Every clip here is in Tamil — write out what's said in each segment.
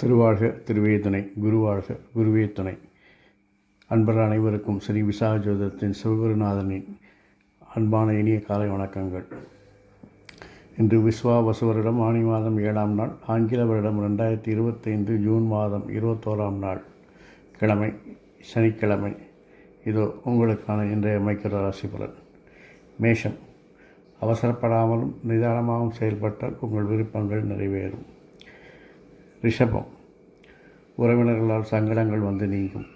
திருவாழ்க திருவே துணை குருவாழ்க குருவே துணை. அனைவருக்கும் ஸ்ரீ விசாகஜோதத்தின் சிவகுருநாதனின் அன்பான இனிய காலை வணக்கங்கள். இன்று விஸ்வா வசு வருடம் ஆணி மாதம் ஏழாம் நாள் ஆங்கில வருடம் ரெண்டாயிரத்தி இருபத்தைந்து ஜூன் மாதம் இருபத்தோராம் நாள். கிழமை சனிக்கிழமை. இதோ உங்களுக்கான இன்றைய மைக்கிற ராசி பலன். மேஷம். அவசரப்படாமலும் நிதானமாகவும் செயல்பட்டால் உங்கள் விருப்பங்கள் நிறைவேறும். ரிஷபம். உறவினர்களால் சங்கடங்கள் வந்து நீங்கும்.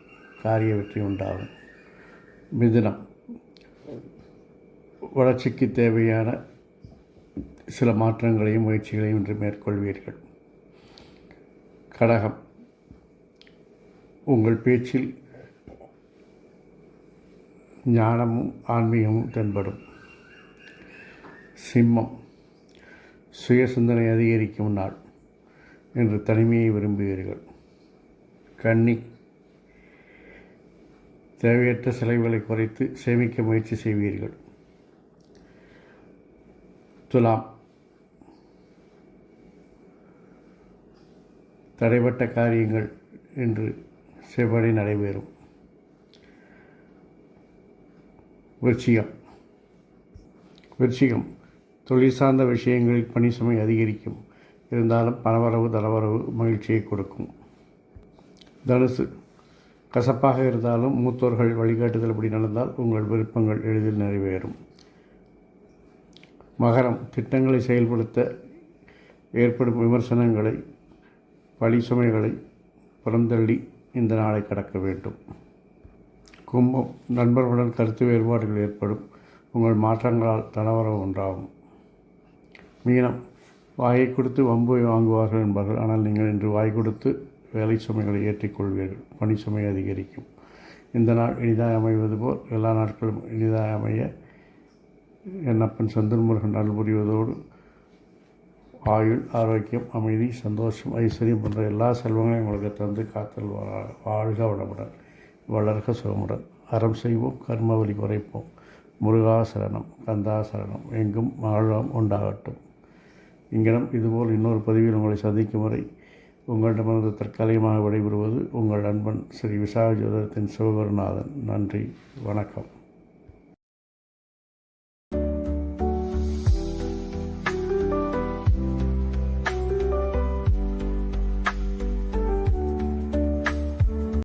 காரிய வெற்றி உண்டாகும். மிதுனம். வளர்ச்சிக்கு தேவையான சில மாற்றங்களையும் முயற்சிகளையும் இன்று மேற்கொள்வீர்கள். கடகம். உங்கள் பேச்சில் ஞானமும் ஆன்மீகமும் தென்படும். சிம்மம் சுய சிந்தனை அதிகரிக்கும் நாள் என்று தனிமையை விரும்புவீர்கள். கன்னி தேவையற்ற செலவுகளை குறைத்து சேமிக்க முயற்சி செய்வீர்கள். துலாம் தடைப்பட்ட காரியங்கள் என்று செவ்வழி நடைபெறும். விருச்சிகம். விருச்சிகம். தொழில் சார்ந்த விஷயங்களில் பணி சுமை அதிகரிக்கும். இருந்தாலும் பணவரவு தளவரவு மகிழ்ச்சியை கொடுக்கும். தனுசு. கசப்பாக இருந்தாலும் மூத்தோர்கள் வழிகாட்டுதல் வழிகாட்டுதல்படி நடந்தால் உங்கள் விருப்பங்கள் எளிதில் நிறைவேறும். மகரம். திட்டங்களை செயல்படுத்த ஏற்படும் விமர்சனங்களை பழி சுமைகளை புறந்தள்ளி இந்த நாளை கடக்க வேண்டும். கும்பம் நண்பர்களுடன் கருத்து வேறுபாடுகள் ஏற்படும். உங்கள் மாற்றங்களால் தனவரவு உண்டாகும். மீனம் வாயை கொடுத்து வம்பு வாங்குவார்கள் என்பார்கள். ஆனால் நீங்கள் இன்று வாய் கொடுத்து வேலை சுமைகளை ஏற்றிக்கொள்வீர்கள். பணி சுமை அதிகரிக்கும். இந்த நாள் இனிதாக அமைவது போல் எல்லா நாட்களும் இனிதாக அமைய. என்னப்பன் செந்தூர்முருகன் அருள் புரிவதோடு ஆயுள் ஆரோக்கியம் அமைதி சந்தோஷம் ஐஸ்வர்யம் போன்ற எல்லா செல்வங்களையும் உங்களுக்கு தந்து காத்தல் வா- வாழ்க வளமுடன் வளர்க சுகமுடன். அறம் செய்வோம் கர்மவழி குறைப்போம். முருகாசரணம் கந்தாசரணம் எங்கும் ஆழம் உண்டாகட்டும். இங்கிடம் இதுபோல் இன்னொரு பதிவில் உங்களை சந்திக்கும் வரை உங்களிடமிருந்து தற்காலிகமாக விடைபெறுவது உங்கள் நண்பன் ஸ்ரீ விசாகஜோதரத்தின் சிவகுருநாதன் நன்றி வணக்கம்.